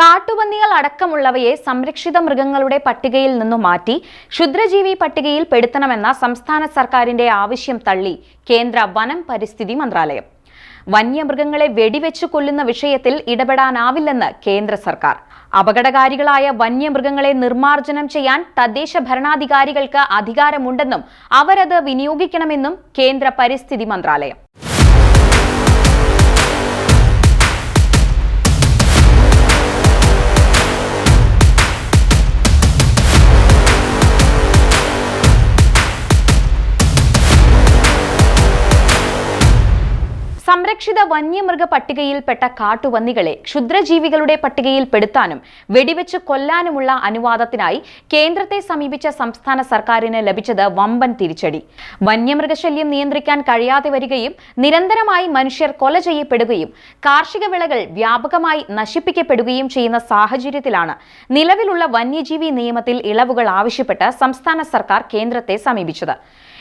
കാട്ടുപന്നികൾ അടക്കമുള്ളവയെ സംരക്ഷിത മൃഗങ്ങളുടെ പട്ടികയിൽ നിന്നും മാറ്റി ക്ഷുദ്രജീവി പട്ടികയിൽ പെടുത്തണമെന്ന സംസ്ഥാന സർക്കാരിന്റെ ആവശ്യം തള്ളി കേന്ദ്ര വനം പരിസ്ഥിതി മന്ത്രാലയം. വന്യമൃഗങ്ങളെ വെടിവെച്ചു കൊല്ലുന്ന വിഷയത്തിൽ ഇടപെടാനാവില്ലെന്ന് കേന്ദ്ര സർക്കാർ. അപകടകാരികളായ വന്യമൃഗങ്ങളെ നിർമ്മാർജനം ചെയ്യാൻ തദ്ദേശ ഭരണാധികാരികൾക്ക് അധികാരമുണ്ടെന്നും അവരത് വിനിയോഗിക്കണമെന്നും കേന്ദ്ര പരിസ്ഥിതി മന്ത്രാലയം. സംരക്ഷിത വന്യമൃഗ പട്ടികയിൽപ്പെട്ട കാട്ടുവന്നികളെ ക്ഷുദ്രജീവികളുടെ പട്ടികയിൽപ്പെടുത്താനും വെടിവെച്ച് കൊല്ലാനുമുള്ള അനുവാദത്തിനായി കേന്ദ്രത്തെ സമീപിച്ച സംസ്ഥാന സർക്കാരിന് ലഭിച്ചത് വമ്പൻ തിരിച്ചടി. വന്യമൃഗശല്യം നിയന്ത്രിക്കാൻ കഴിയാതെ വരികയും നിരന്തരമായി മനുഷ്യർ കൊല ചെയ്യപ്പെടുകയും കാർഷിക വിളകൾ വ്യാപകമായി നശിപ്പിക്കപ്പെടുകയും ചെയ്യുന്ന സാഹചര്യത്തിലാണ് നിലവിലുള്ള വന്യജീവി നിയമത്തിൽ ഇളവുകൾ ആവശ്യപ്പെട്ട് സംസ്ഥാന സർക്കാർ കേന്ദ്രത്തെ സമീപിച്ചത്.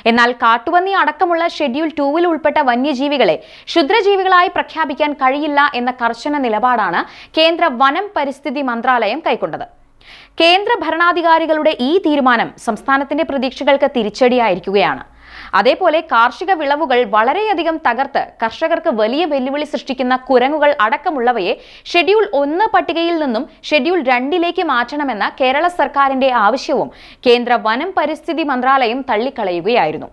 എന്നാൽ കാട്ടുപന്നി അടക്കമുള്ള ഷെഡ്യൂൾ ടൂവിൽ ഉൾപ്പെട്ട വന്യജീവികളെ ക്ഷുദ്രജീവികളായി പ്രഖ്യാപിക്കാൻ കഴിയില്ല എന്ന കർശന നിലപാടാണ് കേന്ദ്ര വനം പരിസ്ഥിതി മന്ത്രാലയം കൈക്കൊണ്ടത്. കേന്ദ്ര ഭരണാധികാരികളുടെ ഈ തീരുമാനം സംസ്ഥാനത്തിന്റെ പ്രതീക്ഷകൾക്ക് തിരിച്ചടിയായിരിക്കുകയാണ്. അതേപോലെ കാർഷിക വിളവുകൾ വളരെയധികം തകർത്ത് കർഷകർക്ക് വലിയ വെല്ലുവിളി സൃഷ്ടിക്കുന്ന കുരങ്ങുകൾ അടക്കമുള്ളവയെ ഷെഡ്യൂൾ ഒന്ന് പട്ടികയിൽ നിന്നും ഷെഡ്യൂൾ രണ്ടിലേക്ക് മാറ്റണമെന്ന കേരള സർക്കാരിന്റെ ആവശ്യവും കേന്ദ്ര വനം പരിസ്ഥിതി മന്ത്രാലയം തള്ളിക്കളയുകയായിരുന്നു.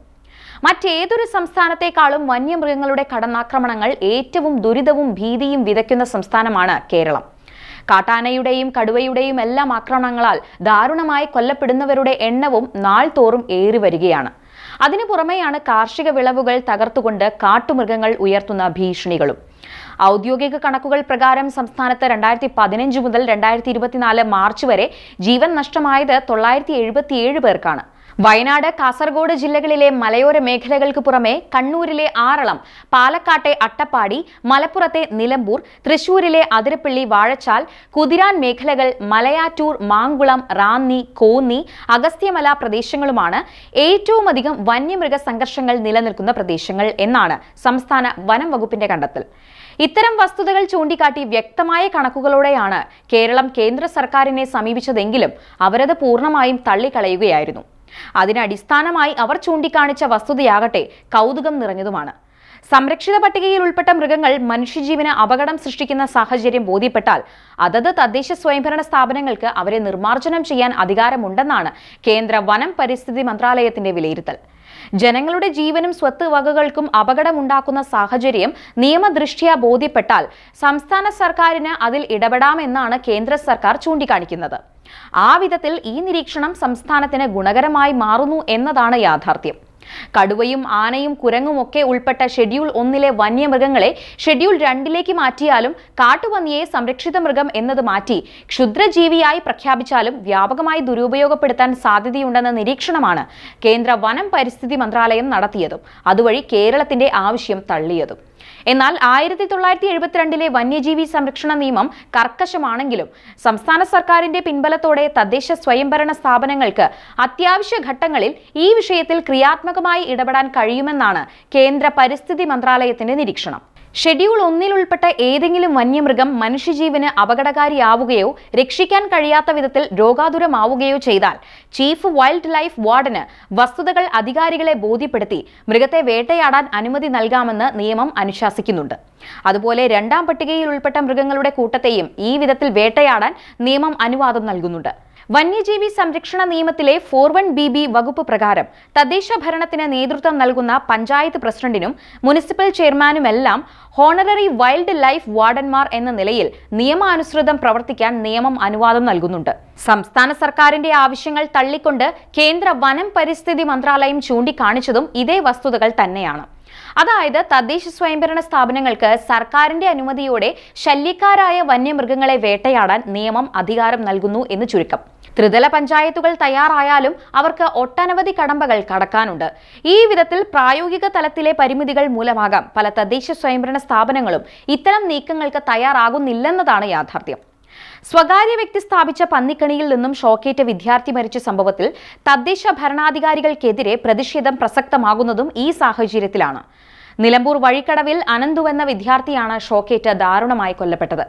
മറ്റേതൊരു സംസ്ഥാനത്തെക്കാളും വന്യമൃഗങ്ങളുടെ കടന്നാക്രമണങ്ങൾ ഏറ്റവും ദുരിതവും ഭീതിയും വിതയ്ക്കുന്ന സംസ്ഥാനമാണ് കേരളം. കാട്ടാനയുടെയും കടുവയുടെയും എല്ലാം ആക്രമണങ്ങളാൽ ദാരുണമായി കൊല്ലപ്പെടുന്നവരുടെ എണ്ണവും നാൾ തോറും ഏറി വരികയാണ് അതിനു പുറമെയാണ് കാർഷിക വിളവുകൾ തകർത്തുകൊണ്ട് കാട്ടുമൃഗങ്ങൾ ഉയർത്തുന്ന ഭീഷണികളും. ഔദ്യോഗിക കണക്കുകൾ പ്രകാരം സംസ്ഥാനത്ത് രണ്ടായിരത്തി പതിനഞ്ച് മുതൽ രണ്ടായിരത്തി ഇരുപത്തിനാല് മാർച്ച് വരെ ജീവൻ നഷ്ടമായത് തൊള്ളായിരത്തി എഴുപത്തിയേഴ് പേർക്കാണ്. വയനാട് കാസർഗോഡ് ജില്ലകളിലെ മലയോര മേഖലകൾക്ക് പുറമെ കണ്ണൂരിലെ ആറളം പാലക്കാട്ടെ അട്ടപ്പാടി മലപ്പുറത്തെ നിലമ്പൂർ തൃശൂരിലെ അതിരപ്പള്ളി വാഴച്ചാൽ കുതിരാൻ മേഖലകൾ മലയാറ്റൂർ മാങ്കുളം റാന്നി കോന്നി അഗസ്ത്യമല പ്രദേശങ്ങളുമാണ് ഏറ്റവുമധികം വന്യമൃഗ സംഘർഷങ്ങൾ നിലനിൽക്കുന്ന പ്രദേശങ്ങൾ എന്നാണ് സംസ്ഥാന വനം വകുപ്പിന്റെ കണ്ടെത്തൽ. ഇത്തരം വസ്തുതകൾ ചൂണ്ടിക്കാട്ടി വ്യക്തമായ കണക്കുകളോടെയാണ് കേരളം കേന്ദ്ര സർക്കാരിനെ സമീപിച്ചതെങ്കിലും അവരത് പൂർണമായും തള്ളിക്കളയുകയായിരുന്നു. അതിനടിസ്ഥാനമായി അവർ ചൂണ്ടിക്കാണിച്ച വസ്തുതയാകട്ടെ കൗതുകം നിറഞ്ഞതുമാണ്. സംരക്ഷിത പട്ടികയിൽ ഉൾപ്പെട്ട മൃഗങ്ങൾ മനുഷ്യജീവന് അപകടം സൃഷ്ടിക്കുന്ന സാഹചര്യം ബോധ്യപ്പെട്ടാൽ അതത് തദ്ദേശ സ്വയംഭരണ സ്ഥാപനങ്ങൾക്ക് അവരെ നിർമ്മാർജനം ചെയ്യാൻ അധികാരമുണ്ടെന്നാണ് കേന്ദ്ര വനം പരിസ്ഥിതി മന്ത്രാലയത്തിന്റെ വിലയിരുത്തൽ. ജനങ്ങളുടെ ജീവനും സ്വത്ത് വകകൾക്കും അപകടമുണ്ടാക്കുന്ന സാഹചര്യം നിയമദൃഷ്ട്യാ ബോധ്യപ്പെട്ടാൽ സംസ്ഥാന സർക്കാരിന് അതിൽ ഇടപെടാമെന്നാണ് കേന്ദ്ര സർക്കാർ ചൂണ്ടിക്കാണിക്കുന്നത്. ആ വിധത്തിൽ ഈ നിരീക്ഷണം സംസ്ഥാനത്തിന് ഗുണകരമായി മാറുന്നു എന്നതാണ് യാഥാർത്ഥ്യം. കടുവയും ആനയും കുരങ്ങും ഒക്കെ ഉൾപ്പെട്ട ഷെഡ്യൂൾ ഒന്നിലെ വന്യമൃഗങ്ങളെ ഷെഡ്യൂൾ രണ്ടിലേക്ക് മാറ്റിയാലും കാട്ടുപന്നിയെ സംരക്ഷിത മൃഗം എന്നത് മാറ്റി ക്ഷുദ്രജീവിയായി പ്രഖ്യാപിച്ചാലും വ്യാപകമായി ദുരുപയോഗപ്പെടുത്താൻ സാധ്യതയുണ്ടെന്ന നിരീക്ഷണമാണ് കേന്ദ്ര വനം പരിസ്ഥിതി മന്ത്രാലയം നടത്തിയതും അതുവഴി കേരളത്തിന്റെ ആവശ്യം തള്ളിയതും. എന്നാൽ ആയിരത്തി തൊള്ളായിരത്തി എഴുപത്തിരണ്ടിലെ വന്യജീവി സംരക്ഷണ നിയമം കർക്കശമാണെങ്കിലും സംസ്ഥാന സർക്കാരിന്റെ പിൻബലത്തോടെ തദ്ദേശ സ്വയംഭരണ സ്ഥാപനങ്ങൾക്ക് അത്യാവശ്യ ഘട്ടങ്ങളിൽ ഈ വിഷയത്തിൽ ക്രിയാത്മകമായി ഇടപെടാൻ കഴിയുമെന്നാണ് കേന്ദ്ര പരിസ്ഥിതി മന്ത്രാലയത്തിന്റെ നിരീക്ഷണം. ഷെഡ്യൂൾ ഒന്നിൽ ഉൾപ്പെട്ട ഏതെങ്കിലും വന്യമൃഗം മനുഷ്യജീവന് അപകടകാരിയാവുകയോ രക്ഷിക്കാൻ കഴിയാത്ത വിധത്തിൽ രോഗാതുരമാവുകയോ ചെയ്താൽ ചീഫ് വൈൽഡ് ലൈഫ് വാർഡന് വസ്തുതകൾ അധികാരികളെ ബോധ്യപ്പെടുത്തി മൃഗത്തെ വേട്ടയാടാൻ അനുമതി നൽകാമെന്ന് നിയമം അനുശാസിക്കുന്നുണ്ട്. അതുപോലെ രണ്ടാം പട്ടികയിൽ ഉൾപ്പെട്ട മൃഗങ്ങളുടെ കൂട്ടത്തെയും ഈ വിധത്തിൽ വേട്ടയാടാൻ നിയമം അനുവാദം നൽകുന്നുണ്ട്. വന്യജീവി സംരക്ഷണ നിയമത്തിലെ ഫോർ വൺ ബി ബി വകുപ്പ് പ്രകാരം തദ്ദേശ ഭരണത്തിന് നേതൃത്വം നൽകുന്ന പഞ്ചായത്ത് പ്രസിഡന്റിനും മുനിസിപ്പൽ ചെയർമാനുമെല്ലാം ഹോണററി വൈൽഡ് ലൈഫ് വാർഡന്മാർ എന്ന നിലയിൽ നിയമാനുസൃതം പ്രവർത്തിക്കാൻ നിയമം അനുവാദം നൽകുന്നുണ്ട്. സംസ്ഥാന സർക്കാരിന്റെ ആവശ്യങ്ങൾ തള്ളിക്കൊണ്ട് കേന്ദ്ര വനം പരിസ്ഥിതി മന്ത്രാലയം ചൂണ്ടിക്കാണിച്ചതും ഇതേ വസ്തുതകൾ തന്നെയാണ്. അതായത് തദ്ദേശ സ്വയംഭരണ സ്ഥാപനങ്ങൾക്ക് സർക്കാരിന്റെ അനുമതിയോടെ ശല്യക്കാരായ വന്യമൃഗങ്ങളെ വേട്ടയാടാൻ നിയമം അധികാരം നൽകുന്നു എന്ന് ചുരുക്കം. ത്രിതല പഞ്ചായത്തുകൾ തയ്യാറായാലും അവർക്ക് ഒട്ടനവധി കടമ്പകൾ കടക്കാനുണ്ട്. ഈ വിധത്തിൽ പ്രായോഗിക തലത്തിലെ പരിമിതികൾ മൂലമാകാം പല തദ്ദേശ സ്വയംഭരണ സ്ഥാപനങ്ങളും ഇത്തരം നീക്കങ്ങൾക്ക് തയ്യാറാകുന്നില്ലെന്നതാണ് യാഥാർത്ഥ്യം. സ്വകാര്യ വ്യക്തി സ്ഥാപിച്ച പന്നിക്കണിയിൽ നിന്നും ഷോക്കേറ്റ വിദ്യാർത്ഥി മരിച്ച സംഭവത്തിൽ തദ്ദേശ ഭരണാധികാരികൾക്കെതിരെ പ്രതിഷേധം പ്രസക്തമാകുന്നതും ഈ സാഹചര്യത്തിലാണ്. നിലമ്പൂർ വഴിക്കടവിൽ അനന്തു എന്ന വിദ്യാർത്ഥിയാണ് ഷോക്കേറ്റ് ദാരുണമായി കൊല്ലപ്പെട്ടത്.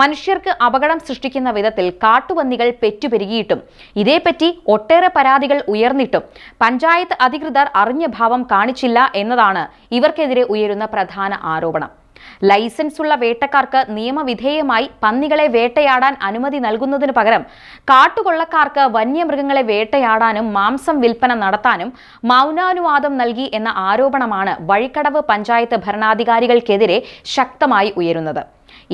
മനുഷ്യർക്ക് അപകടം സൃഷ്ടിക്കുന്ന വിധത്തിൽ കാട്ടുപന്നികൾ പെറ്റുപെരുകിയിട്ടും ഇതേപ്പറ്റി ഒട്ടേറെ പരാതികൾ ഉയർന്നിട്ടും പഞ്ചായത്ത് അധികൃതർ അറിഞ്ഞ ഭാവം കാണിച്ചില്ല എന്നതാണ് ഇവർക്കെതിരെ ഉയരുന്ന പ്രധാന ആരോപണം. ലൈസൻസ് ഉള്ള വേട്ടക്കാർക്ക് നിയമവിധേയമായി പന്നികളെ വേട്ടയാടാൻ അനുമതി നൽകുന്നതിന് പകരം കാട്ടുകൊള്ളക്കാർക്ക് വന്യമൃഗങ്ങളെ വേട്ടയാടാനും മാംസം വിൽപ്പന നടത്താനും മൗനാനുവാദം നൽകി എന്ന ആരോപണമാണ് വഴിക്കടവ് പഞ്ചായത്ത് ഭരണാധികാരികൾക്കെതിരെ ശക്തമായി ഉയരുന്നത്.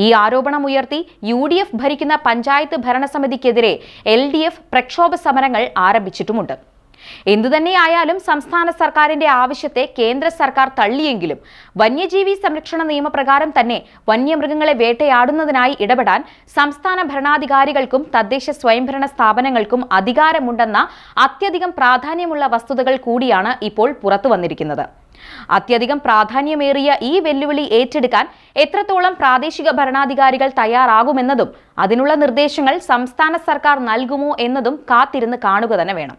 ഈ ആരോപണം ഉയർത്തി യു ഡി എഫ് ഭരിക്കുന്ന പഞ്ചായത്ത് ഭരണസമിതിക്കെതിരെ എൽ ഡി എഫ് പ്രക്ഷോഭ സമരങ്ങൾ ആരംഭിച്ചിട്ടുമുണ്ട്. എന്തുതന്നെയായാലും സംസ്ഥാന സർക്കാരിന്റെ ആവശ്യത്തെ കേന്ദ്ര സർക്കാർ തള്ളിയെങ്കിലും വന്യജീവി സംരക്ഷണ നിയമപ്രകാരം തന്നെ വന്യമൃഗങ്ങളെ വേട്ടയാടുന്നതിനായി ഇടപെടാൻ സംസ്ഥാന ഭരണാധികാരികൾക്കും തദ്ദേശ സ്വയംഭരണ സ്ഥാപനങ്ങൾക്കും അധികാരമുണ്ടെന്ന അത്യധികം പ്രാധാന്യമുള്ള വസ്തുതകൾ കൂടിയാണ് ഇപ്പോൾ പുറത്തു വന്നിരിക്കുന്നത്. അത്യധികം പ്രാധാന്യമേറിയ ഈ വെല്ലുവിളി ഏറ്റെടുക്കാൻ എത്രത്തോളം പ്രാദേശിക ഭരണാധികാരികൾ തയ്യാറാകുമെന്നതും അതിനുള്ള നിർദ്ദേശങ്ങൾ സംസ്ഥാന സർക്കാർ നൽകുമോ എന്നതും കാത്തിരുന്ന് കാണുക തന്നെ വേണം.